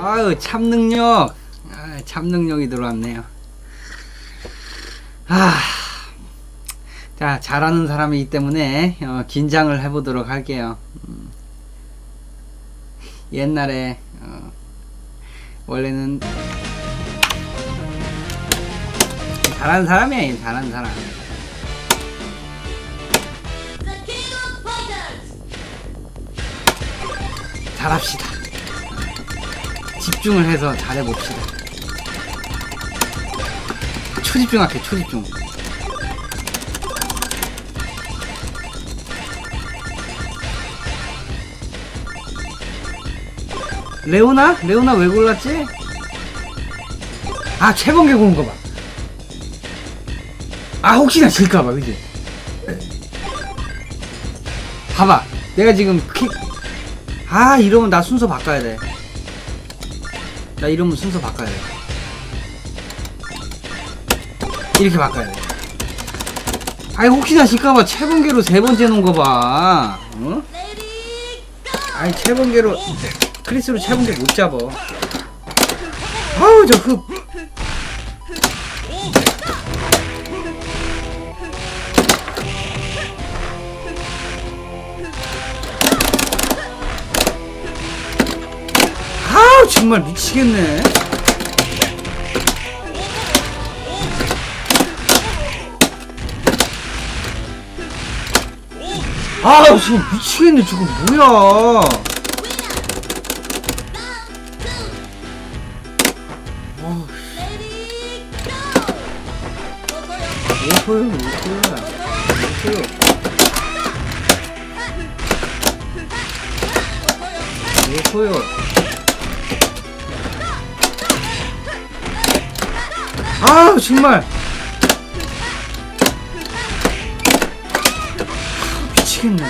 아유 참 능력. 아, 참 능력이 들어왔네요. 아, 자 잘하는 사람이기 때문에 어, 긴장을 해보도록 할게요. 음. 옛날에 어, 원래는 잘하는 사람이에요 잘하는 사람. 잘합시다 집중을 해서 잘해봅시다 초집중할게 초집중 레오나? 레오나 왜 골랐지? 아 최범계 고른 거봐 아 혹시나 질까봐 그지? 봐봐 내가 지금 킥... 아 이러면 나 순서 바꿔야 돼 나 이러면 순서 바꿔야 돼. 이렇게 바꿔야 돼. 아이 혹시나 질까봐 최범계로 세 번째 놓은 거봐. 어? 아이 최범계로 크리스로 최범계 못 잡어 아우 저그 정말 미치겠네 아우 지금 미치겠네 저거 뭐야 오호요 오호요 오호요 아 정말. 아, 미치겠네.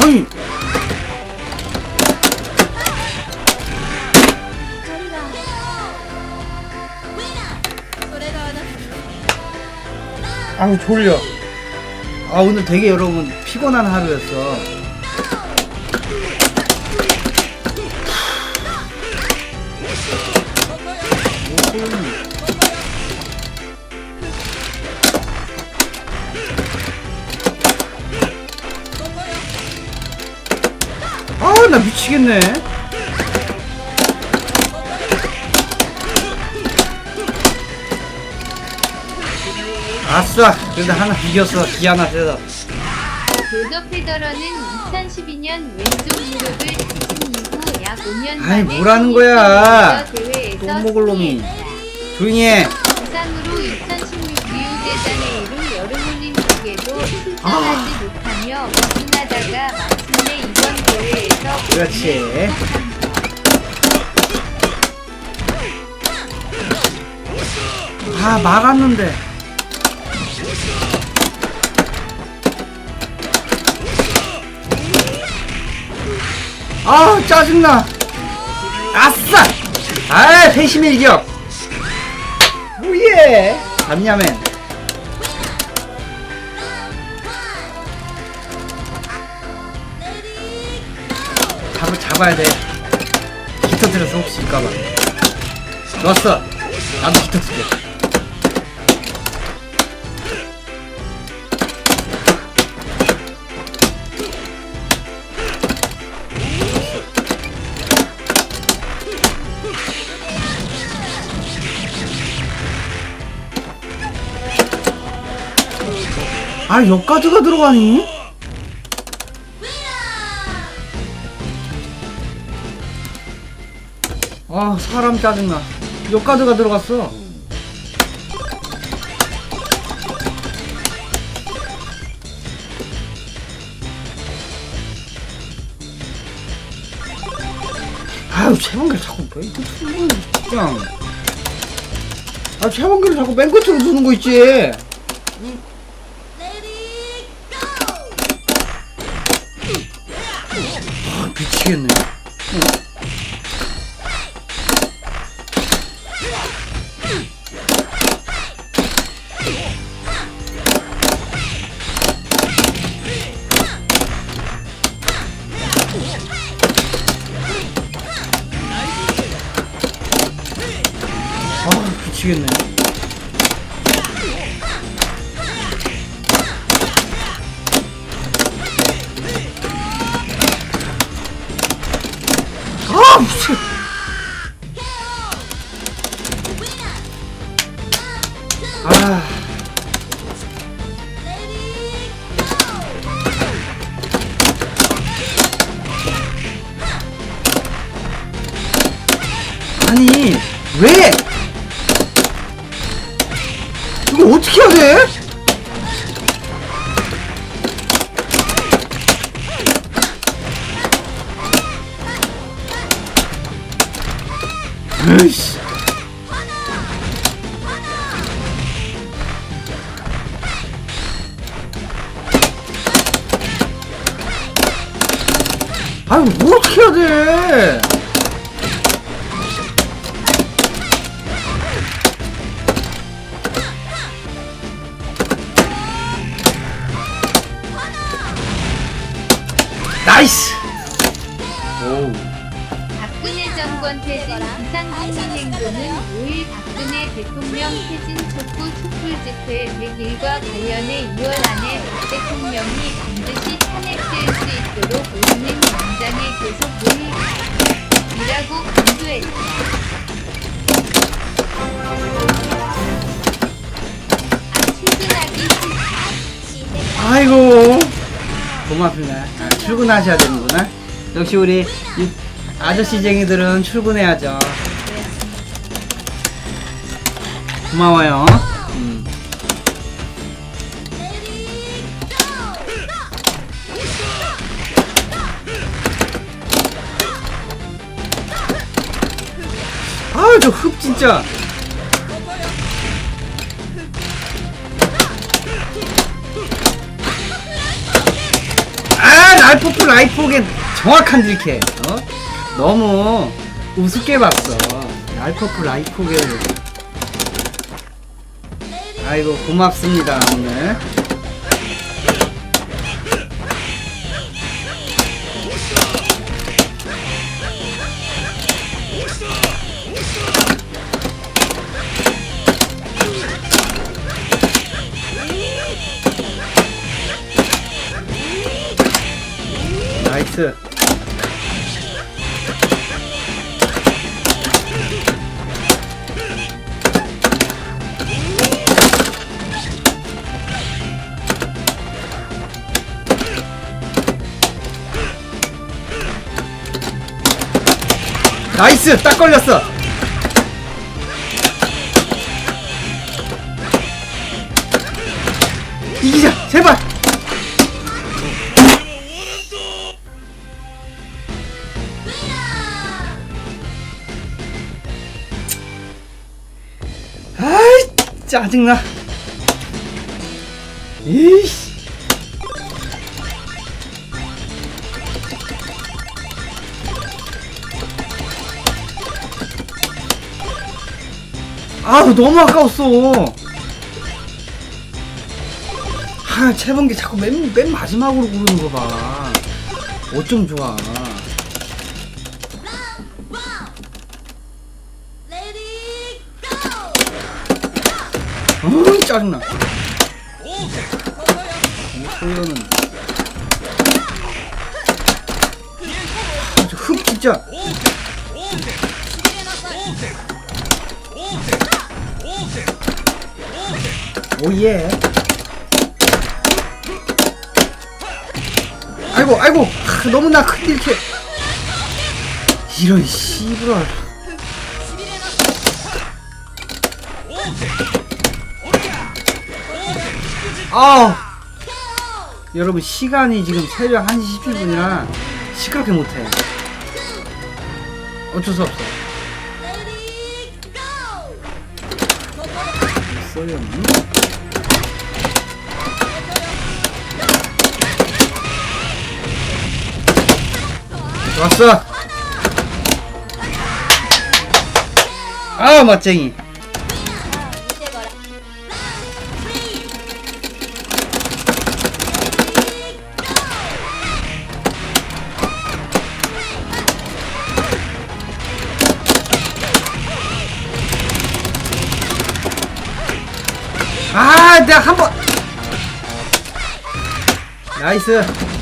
아니 아우 졸려. 아 오늘 되게 여러분 피곤한 하루였어 아나 미치겠네. 아싸 그래도 하나 이겼어 기 하나 떼서 로저 페더러는 2012년 왼쪽 무릎을 다친 이후 약 5년 아이, 만에 뭐라는 거야. 대회에서 똥 먹을 놈이. 승리했다. 조용히 해. 부상으로 2016 리우데자네이루 여름올림픽에도 출전하지 못하며 부진하다가 마침내 이번 대회에서 그렇지. 아 막았는데 아 짜증나. 아싸! 아 회심의 일격 오예. 잡냐맨. 잡을 잡아야 돼. 히터 들어서 혹시 일까봐. 넣었어. 나도 히터 쓸게 아 여기까지가 들어가니? 아 사람 짜증나 여기까지가 들어갔어 아유 최범길 자꾸 왜 이렇게 두는 그냥 아 최범길 자꾸 맨 끝으로 두는 거 있지 아 미치겠네. 아, 미치겠네. 아니, 왜? 이거 어떻게 해야 돼? 에이씨. 아유, 뭐 어떻게 해야 돼? 나이스! 오. 박근혜 정권 퇴진 비상국민 행동은 5일 박근혜 대통령 퇴진 촉구 촛불 집회 100일과 관련해 2월 안에 박 대통령이 반드시 탄핵될 수 있도록 우리는 당장에 계속 모이라고 강조했다. 아. 아이고 고맙습니다 아, 출근하셔야 되는구나. 역시 우리 이 아저씨쟁이들은 출근해야죠. 고마워요. 음. 아저 흡 진짜 아 랄포프 라이프게 정확한 딜캐 어? 너무 우습게 봤어. 랄포프 라이프게 아이고 고맙습니다 오늘 나이스. 나이스! 딱 걸렸어. 이기자! 제발 짜증나. 이씨. 아 너무 아까웠어. 아 채번개 자꾸 맨, 맨 마지막으로 고르는 거 봐. 어쩜 좋아 짜증나 이 소리는 아, 저흡 진짜. 오예. 아이고 아이고. 하, 너무나 큰 일캐. 이런 씨부랄 아. 여러분 시간이 지금 새벽 1시 17분이라 시끄럽게 못해. 어쩔 수 없어. 없니? 왔어. 아 멋쟁이 아 내가 한 번. 나이스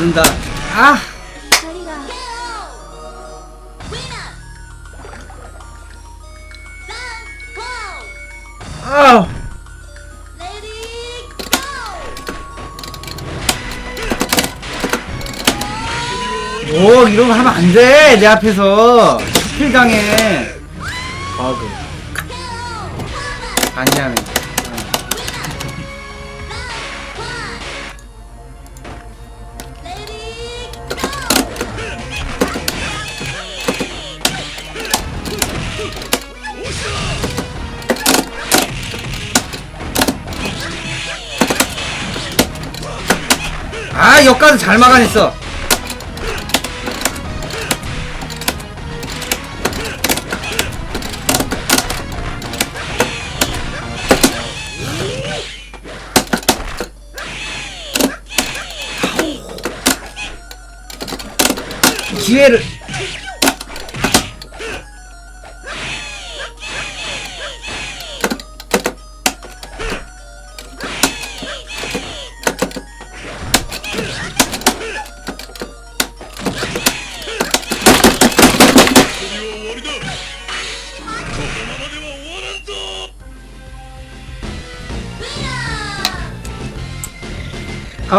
잡는다. 아! 아. 오 이런 거 하면 안 돼! 내 앞에서. 스킬 당해. 버그 역가도 잘 막아냈어. 기회를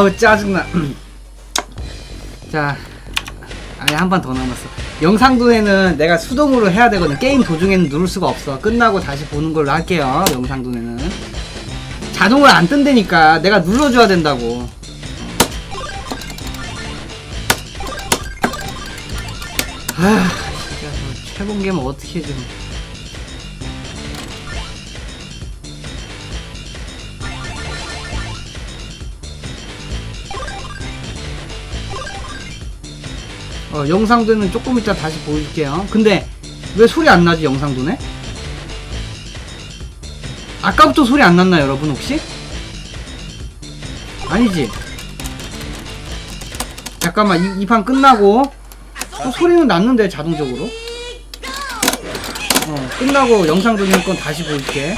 아우 짜증나. 자 아니 한판더 남았어. 영상 도에는 내가 수동으로 해야 되거든. 게임 도중에는 누를 수가 없어. 끝나고 다시 보는 걸로 할게요 영상 도에는. 자동으로 안 뜬다니까 내가 눌러줘야 된다고. 아 진짜 저 최본 게임 어떻게 좀 어, 영상도는 조금 이따 다시 보여줄게요. 근데 왜 소리 안 나지 영상도네? 아까부터 소리 안 났나 여러분 혹시? 아니지? 잠깐만 이 판 끝나고 또 소리는 났는데 자동적으로 어 끝나고 영상 도는 건 다시 보여줄게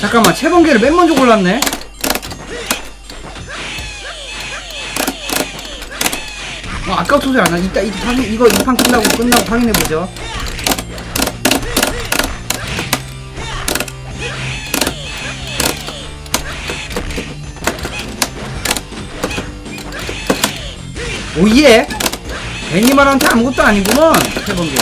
잠깐만 채번개를 맨 먼저 골랐네 어, 아까부터 소리 안 나. 이따, 이 판, 이거 이 판 끝나고, 끝나고 확인해 보죠. 오예! 애니멀한테 아무것도 아니구먼! 해본 게.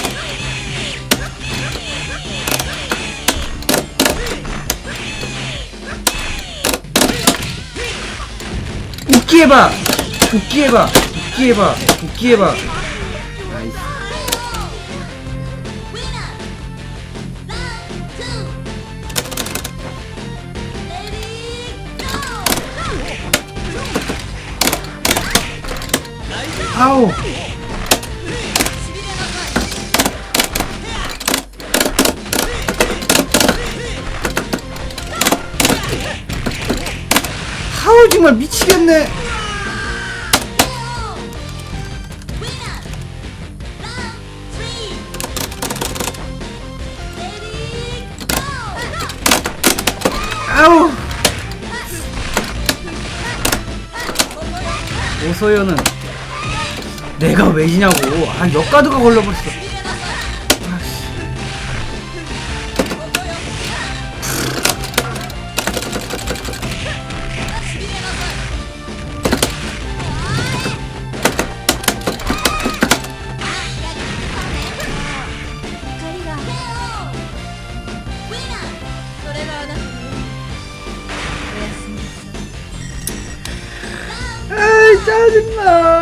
웃기 해봐! 웃기 해봐! 웃기 해봐! 웃기 해봐! 나이스. 아우! 아우 정말 미치겠네. 오소연은 내가 왜 지냐고. 아, 역가드가 걸려버렸어. 아이,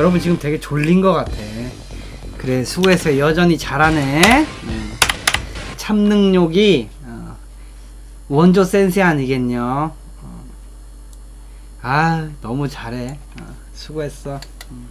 여러분 지금 되게 졸린 것 같아. 그래 수고했어. 여전히 잘하네. 음. 참능력이 어, 원조 센스 아니겠냐. 어. 아 너무 잘해. 어, 수고했어. 음.